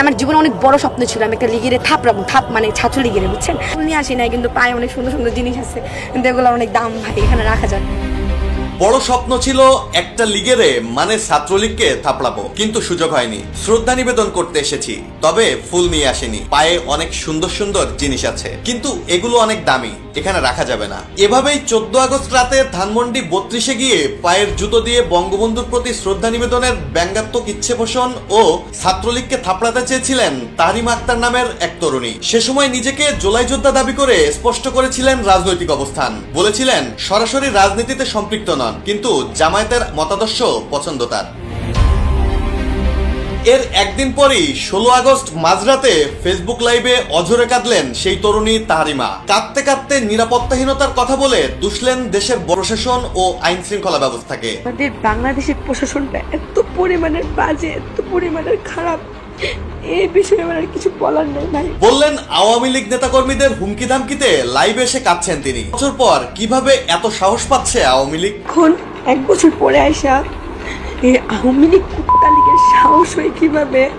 আমার জীবনে অনেক বড় স্বপ্ন ছিল। আমি একটা লিগিরে থাপ রাখব থাপ মানে ছাত্র লিগিরে, বুঝছেন? নিয়ে আসি নাই, কিন্তু পায়ে অনেক সুন্দর সুন্দর জিনিস আছে, কিন্তু এগুলো অনেক দাম, ভাই, এখানে রাখা যায় বড় স্বপ্ন ছিল একটা লিগেরে মানে ছাত্রলীগকে থাপড়াবো। কিন্তু সুযোগ হয়নি। শ্রদ্ধা নিবেদন করতে এসেছি। তবে ফুল নিয়ে আসেনি। পায়ে অনেক সুন্দর সুন্দর জিনিস আছে। কিন্তু এগুলো অনেক দামি। এখানে রাখা যাবে না। এভাবেই চোদ্দ আগস্ট রাতে ধানমন্ডি বত্রিশে গিয়ে পায়ের জুতো দিয়ে বঙ্গবন্ধুর প্রতি শ্রদ্ধা নিবেদনের ব্যঙ্গাত্মক ইচ্ছে পোষণ ও ছাত্রলীগকে থাপড়াতে চেয়েছিলেন তাহরিমা আক্তার নামের এক তরুণী। সে সময় নিজেকে জোলাই যোদ্ধা দাবি করে স্পষ্ট করেছিলেন রাজনৈতিক অবস্থান। বলেছিলেন, সরাসরি রাজনীতিতে সম্পৃক্ত নন। কিন্তু জামায়াতের মতাদর্শ পছন্দ তার। এর একদিন পরই ষোলো আগস্ট মাঝরাতে ফেসবুক লাইভে অঝরে কাঁদলেন সেই তরুণী তাহারিমা কাঁদতে কাঁদতে নিরাপত্তাহীনতার কথা বলে দুষলেন দেশের প্রশাসন ও আইন শৃঙ্খলা ব্যবস্থাকে। আমাদের বাংলাদেশের প্রশাসনটা এত পরিমাণের বাজে, এত পরিমাণের খারাপ। এই বিষয়ে আমার কিছু বলার নেই ভাই। বললেন আওয়ামী লীগ নেতাকর্মীদের হুমকি ধামকিতে লাইভে এসে কাঁদছেন তিনি। বছর পর কীভাবে এত সাহস পাচ্ছে আওয়ামী লীগ? এখন এক বছর পরে আইসা এই আওয়ামী লীগ কুত্তা লীগের সাহস হয়ে কীভাবে?